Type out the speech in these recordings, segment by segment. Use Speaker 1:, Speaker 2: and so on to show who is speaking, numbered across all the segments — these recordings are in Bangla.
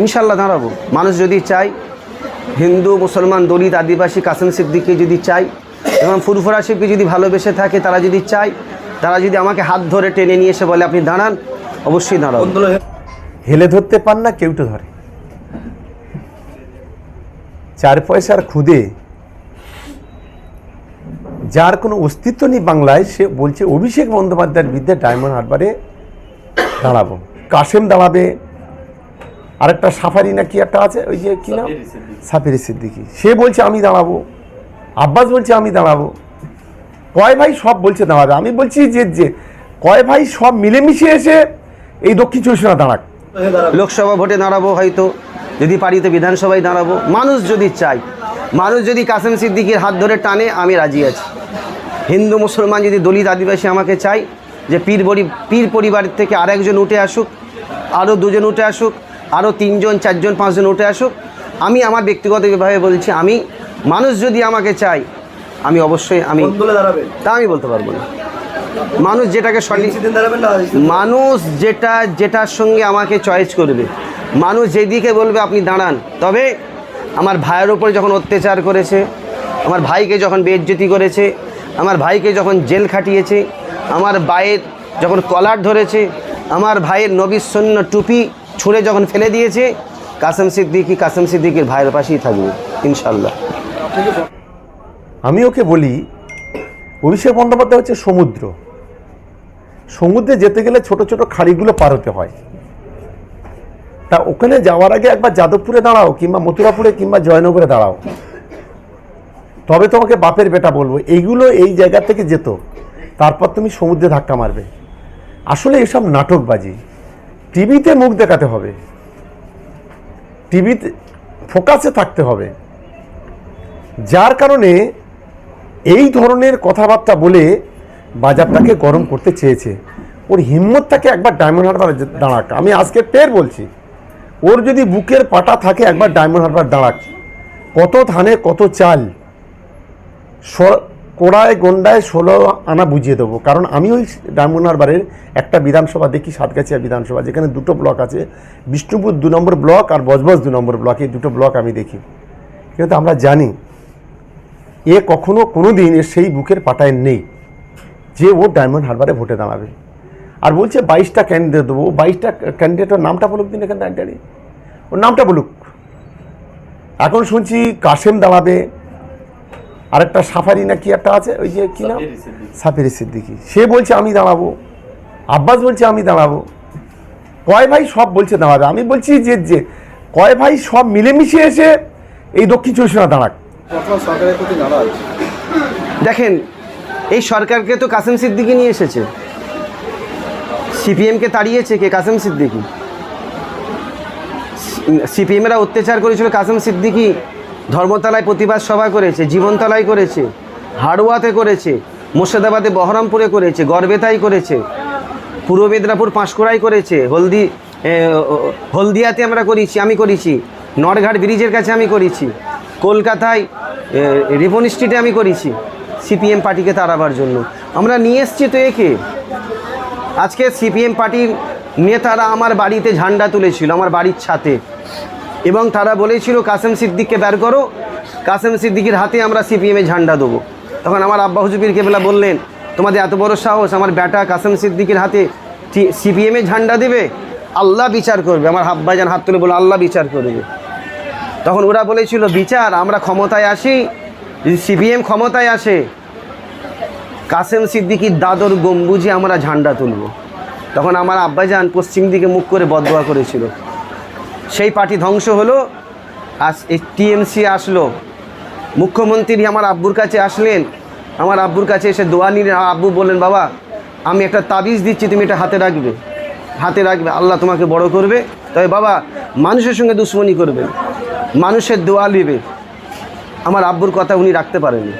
Speaker 1: ইনশাল্লাহ দাঁড়াবো। মানুষ যদি চাই হিন্দু, মুসলমান, দলিত, আদিবাসী, কাসেম সিদ্দিককে যদি চাই এবং ফুরফুরা শিবকে যদি ভালোবেসে থাকে, তারা যদি চায়, তারা যদি আমাকে হাত ধরে টেনে নিয়ে এসে বলে, আপনি দাঁড়ান, অবশ্যই দাঁড়াবো।
Speaker 2: হেলে ধরতে পান না কেউটো ধরে। চার পয়সার খুদে, যার কোনো অস্তিত্ব নেই বাংলায়, সে বলছে, অভিষেক বন্দ্যোপাধ্যায়ের বিরুদ্ধে ডায়মন্ড হারবারে দাঁড়াবো। কাশেম দাঁড়াবে আরেকটা সাফারি না কি একটা আছে? ওই যে কি নাম? সাফিরি সিদ্দিকি। সে বলছে আমি দাঁড়াবো। আব্বাস বলছে আমি দাঁড়াবো। কয় ভাই সব বলছে দাঁড়াবে। আমি বলছি যে যে কয় ভাই সব মিলেমিশে এসে এই দক্ষিণ চব্বিশ দাঁড়াক।
Speaker 1: লোকসভা ভোটে দাঁড়াবো হয়তো। যদি পারি তো বিধানসভায় দাঁড়াবো। মানুষ যদি চায় মানুষ যদি কাসেম সিদ্দিকির হাত ধরে টানে আমি রাজি আছি। হিন্দু মুসলমান যদি দলিত আদিবাসী আমাকে চাই যে পীর পরি পীর পরিবার থেকে আরেকজন উঠে আসুক আরও দুজন উঠে আসুক আরও তিনজন চারজন পাঁচজন উঠে আসুক। আমি আমার ব্যক্তিগতভাবে বলছি আমি মানুষ যদি আমাকে চাই আমি অবশ্যই আমি তা আমি বলতে পারব না। মানুষ যেটাকে সঠিক মানুষ যেটা যেটার সঙ্গে আমাকে চয়েস করবে মানুষ যেদিকে বলবে আপনি দাঁড়ান। তবে আমার ভাইয়ের ওপরে যখন অত্যাচার করেছে আমার ভাইকে যখন বেজ্জতি করেছে আমার ভাইকে যখন জেল খাটিয়েছে আমার ভাইয়ের যখন কলার ধরেছে আমার ভাইয়ের নবীর সৈন্য টুপি ছুঁড়ে যখন ফেলে দিয়েছে, কাসেম সিদ্দিকি কাসেম সিদ্দিকির ভাইয়ের পাশেই থাকবে ইনশাল্লাহ
Speaker 2: আমি ওকে বলি, অভিষেক বন্দ্যোপাধ্যায় হচ্ছে সমুদ্র। সমুদ্রে যেতে গেলে ছোট ছোট খাড়িগুলো পার হতে হয়। তা ওখানে যাওয়ার আগে একবার যাদবপুরে দাঁড়াও, কিংবা মথুরাপুরে, কিংবা জয়নগরে দাঁড়াও। তবে তোমাকে বাপের বেটা বলব, এইগুলো এই জায়গা থেকে যেত, তারপর তুমি সমুদ্রে ধাক্কা মারবে। আসলে এসব নাটকবাজি। টিভিতে মুখ দেখাতে হবে। টিভিতে ফোকাসে থাকতে হবে। যার কারণে এই ধরনের কথাবার্তা বলে বাজারটাকে গরম করতে চেয়েছে। ওর হিম্মতটাকে একবার ডায়মন্ড হারবার দাঁড়াক। আমি আজকে ফের বলছি, ওর যদি বুকের পাটা থাকে একবার ডায়মন্ড হারবার দাঁড়াক। কত ধানে কত চাল কোড়ায়, গন্ডায় ষোলো আনা বুঝিয়ে দেবো। কারণ আমি ওই ডায়মন্ড হারবারের একটা বিধানসভা দেখি, সাতগাছিয়া বিধানসভা, যেখানে দুটো ব্লক আছে। বিষ্ণুপুর দু নম্বর ব্লক আর বজবজ দু নম্বর ব্লক, এই দুটো ব্লক আমি দেখি। কিন্তু আমরা জানি, এ কখনো কোনো দিন এর সেই বুকের পাটায় নেই যে ও ডায়মন্ড হারবারে ভোটে দাঁড়াবে। আর বলছে বাইশটা ক্যান্ডিডেট দেবো। বাইশটা ক্যান্ডিডেটের নামটা বলুক দিন এখানে দাঁড়িয়ে ওর নামটা বলুক। এখন শুনছি কাশেম দাঁড়াবে আরেকটা সাফারি না কি একটা আছে? ওই যে কি নাম? সাফিরি সিদ্দিকি। সে বলছে আমি দাঁড়াবো। আব্বাস বলছে আমি দাঁড়াবো। কয় ভাই সব বলছে দাঁড়াবে। আমি বলছি যে যে কয় ভাই সব মিলেমিশে এসে এই দক্ষিণ চব্বিশ দাঁড়াক।
Speaker 1: দেখেন এই সরকারকে তো কাসেম সিদ্দিকি নিয়ে এসেছে। সিপিএমকে তাড়িয়েছে কে? কাসেম সিদ্দিকি। সিপিএমেরা অত্যাচার করেছিল কাসেম সিদ্দিকি ধর্মতলায় প্রতিবাদ সভা করেছে, জীবনতলায় করেছে, হাড়োয়াতে করেছে, মুর্শিদাবাদে বহরমপুরে করেছে, গড়বেতায় করেছে, পূর্ব মেদিনীপুর পাঁশকুড়াই করেছে, হলদি হলদিয়াতে আমরা করেছি, আমি করেছি নরঘাট ব্রিজের কাছে আমি করেছি, কলকাতায় রিপন স্ট্রিটে আমি করেছি, সিপিএম পার্টিকে তাড়াবার জন্য। আমরা নিয়ে এসছি তো একে। আজকে সিপিএম পার্টির নেতারা আমার বাড়িতে ঝান্ডা তুলেছিল, আমার বাড়ির ছাতে। এবং তারা বলেছিল, কাসেম সিদ্দিককে বের করো। কাসেম সিদ্দিকির হাতে আমরা সিপিএমে ঝান্ডা দেবো। তখন আমার আব্বা হুজুবির কেবলা বললেন, তোমাদের এত বড় সাহস, আমার ব্যাটা কাসেম সিদ্দিকির হাতে সিপিএমে ঝান্ডা দেবে? আল্লাহ বিচার করবে। আমার হাব্বাইজান হাত তুলে বলে আল্লাহ বিচার করবে। তখন ওরা বলেছিল, বিচার, আমরা ক্ষমতায় আসি। যদি সিপিএম ক্ষমতায় আসে, কাসেম সিদ্দিকির দাদর গম্বুজে আমরা ঝান্ডা তুলব। তখন আমার আব্বাজান পশ্চিম দিকে মুখ করে বদোয়া করেছিল। সেই পার্টি ধ্বংস হলো। আজ এই টিএমসি আসলো। মুখ্যমন্ত্রী আমার আব্বুর কাছে আসলেন। আমার আব্বুর কাছে এসে দোয়া নিলেন। আব্বু বললেন বাবা আমি একটা তাবিজ দিচ্ছি তুমি এটা হাতে রাখবে। হাতে রাখবে। আল্লাহ তোমাকে বড় করবে। তবে বাবা মানুষের সঙ্গে দুশ্মনী করবে মানুষের দোয়া নেবে। আমার আব্বুর কথা উনি রাখতে পারেনি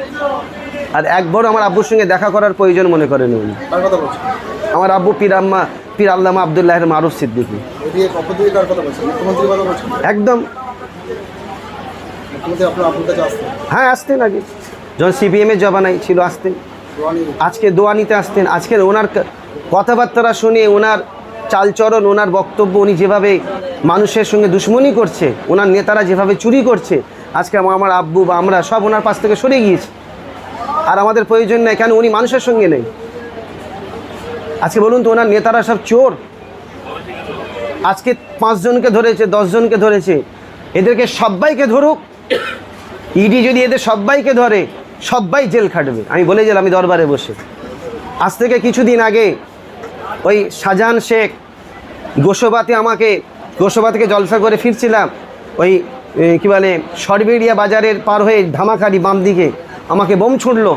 Speaker 1: আর একবারও আমার আব্বুর সঙ্গে দেখা করার প্রয়োজন মনে করেন উনি। আমার আব্বু পীর আম্মা পীর আল্লামা আবদুল্লাহের মারুফ সিদ্দিকী। একদম। হ্যাঁ আসতেন আগে। যখন সিপিএমের জবানাই ছিল আসতেন। আজকে দোয়া নিতে আসতেন। আজকের ওনার ক- কথাবার্তা শুনে ওনার চালচরণ ওনার বক্তব্য উনি যেভাবে মানুষের সঙ্গে দুশ্মনী করছে ওনার নেতারা যেভাবে চুরি করছে আজকে আমা- আমার আব্বু বা আমরা সব ওনার পাশ থেকে সরে গিয়েছি। আর আমাদের প্রয়োজন নেই কেন উনি মানুষের সঙ্গে নেই? আজকে বলুন তো ওনার নেতারা সব চোর। আজকে পাঁচজনকে ধরেছে দশজনকে ধরেছে। এদেরকে সবাইকে ধরুক। ইডি যদি এদের সবাইকে ধরে, সবাই জেল খাটবে। আমি বলে গেলাম, আমি দরবারে বসে। আজ থেকে কিছুদিন আগে ওই শাহজাহান শেখ গোসবাতে আমাকে, গোসবা থেকে জলসা করে ফিরছিলাম। ওই কি বলে, সরবেড়িয়া বাজারের পার হয়ে ধামাখালি বাম দিকে। আমাকে বোম ছুটলো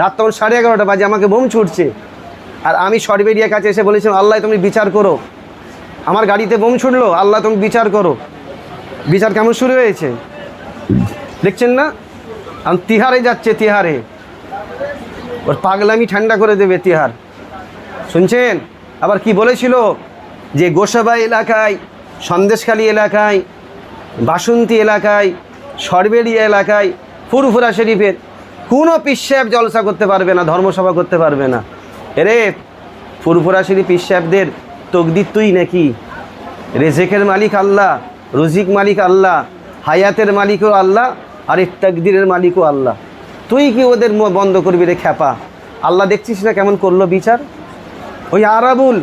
Speaker 1: রাত তখন সাড়ে এগারোটা বাজে, আমাকে বোম ছুটছে আর আমি সরবেরিয়া কাছে এসে বলেছিলাম, আল্লাহ, তুমি বিচার করো। আমার গাড়িতে বোম ছুটলো আল্লাহ, তুমি বিচার করো। বিচার কেমন শুরু হয়েছে? দেখছেন না? আমি তিহারে যাচ্ছে তিহারে। ওর পাগলামি ঠান্ডা করে দেবে তিহার। শুনছেন? আবার কি বলেছিল? যে গোসাবা এলাকায়, সন্দেশখালী এলাকায়, বাসন্তী এলাকায় সরবেড়িয়া এলাকায়, ফুরফুরা শরীফের কোনো পিসাব জলসা করতে পারবে না, ধর্মসভা করতে পারবে না। এরে, ফুরফুরা শরীফ পিসাবদের তকদির তুই নাকি? রেজেকের মালিক আল্লাহ, রুজিক মালিক আল্লাহ, হায়াতের মালিকও আল্লাহ, আর এই তাকদিরের মালিকও আল্লাহ। তুই কি ওদের বন্ধ করবি রে খ্যাপা? আল্লাহ দেখছিস না কেমন করল বিচার? ওই আরাবুল,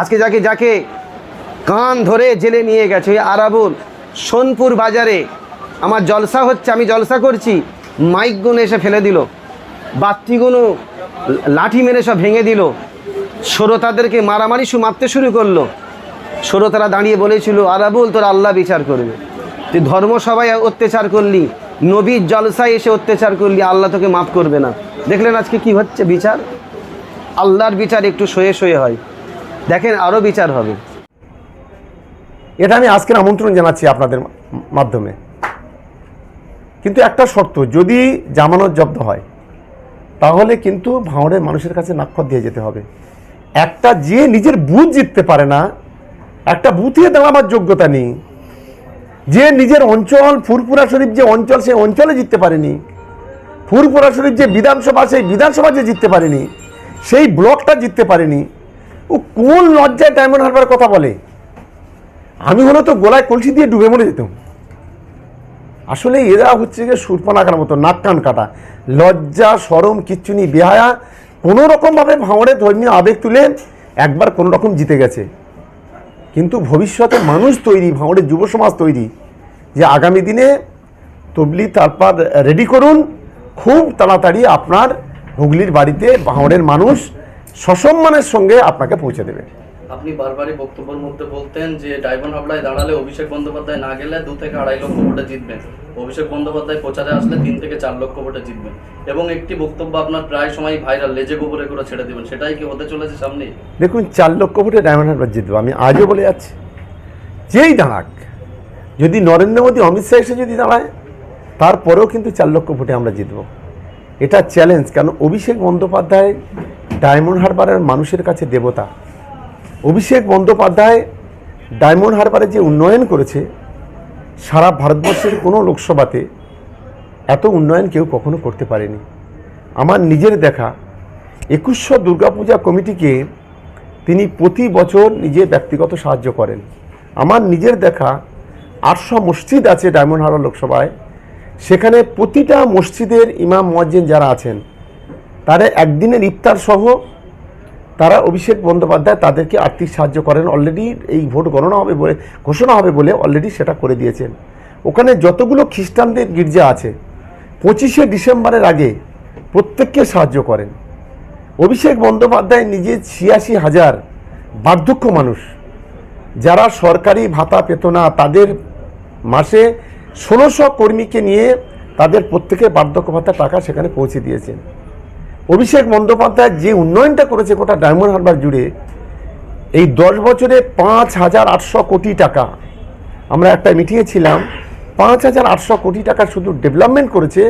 Speaker 1: আজকে যাকে যাকে কান ধরে জেলে নিয়ে গেছে, ওই আরাবুল, সোনপুর বাজারে। আমার জলসা হচ্ছে, আমি জলসা করছি মাইকগুলো এসে ফেলে দিল। বাত্তিগুলো লাঠি মেরে সব ভেঙে দিল। শ্রোতাদেরকে মারামারি শু মারতে শুরু করল। শ্রোতারা দাঁড়িয়ে বলেছিল আরাবুল তোর আল্লাহ বিচার করবে। তুই ধর্মসভায় অত্যাচার করলি, নবীর জলসায় এসে অত্যাচার করলি, আল্লাহ তোকে মাফ করবে না। দেখলেন আজকে কি হচ্ছে বিচার? আল্লাহর বিচার একটু সয়ে সয়ে হয়। দেখেন আরও বিচার হবে।
Speaker 2: এটা আমি আজকের আমন্ত্রণ জানাচ্ছি আপনাদের মাধ্যমে। কিন্তু একটা শর্ত, যদি জামানত জব্দ হয় তাহলে কিন্তু ভাঁড়ের মানুষের কাছে নাক্ষর দিয়ে যেতে হবে। একটা যে নিজের বুথ জিততে পারে না, একটা বুথে দাঁড়াবার যোগ্যতা নেই। যে নিজের অঞ্চল ফুরপুরা শরীফ যে অঞ্চল, সেই অঞ্চলে জিততে পারেনি। ফুরপুরা শরীফ যে বিধানসভা, সেই বিধানসভা যে জিততে পারেনি, সেই ব্লকটা জিততে পারেনি। ও কোন লজ্জায় ডায়মন্ড হারবার কথা বলে? আমি হলো তো গোলায় কলসি দিয়ে ডুবে মরে যেতাম। আসলে এরা হচ্ছে যে সুরপানাকার মতো নাক কান কাটা। লজ্জা, সরম, কিচ্ছু নেই, বেহায়া। কোনো রকমভাবে ভাঙড়ে ধর্মীয় আবেগ তুলে একবার কোনো রকম জিতে গেছে। কিন্তু ভবিষ্যতে মানুষ তৈরি, ভাঙড়ের যুব সমাজ তৈরি, যে আগামী দিনে তবলি তারপর রেডি করুন। খুব তাড়াতাড়ি আপনার হুগলির বাড়িতে ভাঙড়ের মানুষ সসম্মানের সঙ্গে আপনাকে পৌঁছে দেবে।
Speaker 3: আপনি বারবারই বক্তব্যের মধ্যে বলতেন যে ডায়মন্ড হাবড়ায় দাঁড়ালে অভিষেক বন্দ্যোপাধ্যায় না গেলে দু থেকে আড়াই লক্ষ ভোটে জিতবেন। অভিষেক বন্দ্যোপাধ্যায় প্রচারে আসলে তিন থেকে চার লক্ষ ভোটে জিতবেন। এবং একটি বক্তব্য আপনার প্রায় সময় ভাইরাল, লেজে গোবরে করে ছেড়ে দেবেন। সেটাই কি হতে চলেছে সামনে?
Speaker 2: দেখুন, চার লক্ষ ভোটে ডায়মন্ড হারবার জিতবো, আমি আজও বলে যাচ্ছি। যেই দাঁড়াক, যদি নরেন্দ্র মোদী, অমিত শাহ এসে যদি দাঁড়ায়, তারপরেও কিন্তু চার লক্ষ ভোটে আমরা জিতবো। এটা চ্যালেঞ্জ কারণ অভিষেক বন্দ্যোপাধ্যায় ডায়মন্ড হারবারের মানুষের কাছে দেবতা। অভিষেক বন্দ্যোপাধ্যায় ডায়মন্ড হারবারে যে উন্নয়ন করেছে, সারা ভারতবর্ষের কোনো লোকসভাতে এত উন্নয়ন কেউ কখনো করতে পারেনি। আমার নিজের দেখা, একুশশো দুর্গাপূজা কমিটিকে তিনি প্রতি বছর নিজে ব্যক্তিগত সাহায্য করেন। আমার নিজের দেখা, আটশো মসজিদ আছে ডায়মন্ড হারবার লোকসভায়। সেখানে প্রতিটা মসজিদের ইমাম মুয়াজ্জিন যারা আছেন, তারা একদিনের ইফতার সহ তারা অভিষেক বন্দ্যোপাধ্যায় তাদেরকে আর্থিক সাহায্য করেন। অলরেডি এই ভোট গণনা হবে বলে, ঘোষণা হবে বলে অলরেডি সেটা করে দিয়েছেন। ওখানে যতগুলো খ্রিস্টানদের গির্জা আছে, পঁচিশে ডিসেম্বরের আগে প্রত্যেককে সাহায্য করেন। অভিষেক বন্দ্যোপাধ্যায় নিজে ছিয়াশি হাজার বার্ধক্য মানুষ। যারা সরকারি ভাতা পেত না, তাদের মাসে ষোলোশো কর্মীকে নিয়ে তাদের প্রত্যেকের বার্ধক্য ভাতা টাকা সেখানে পৌঁছে দিয়েছেন। অভিষেক বন্দ্যোপাধ্যায় যে উন্নয়নটা করেছে গোটা ডায়মন্ড হারবার জুড়ে, এই দশ বছরে পাঁচ হাজার আটশো কোটি টাকা। আমরা একটা মিটিংয়ে ছিলাম, পাঁচ হাজার আটশো কোটি টাকা শুধু ডেভেলপমেন্ট করেছে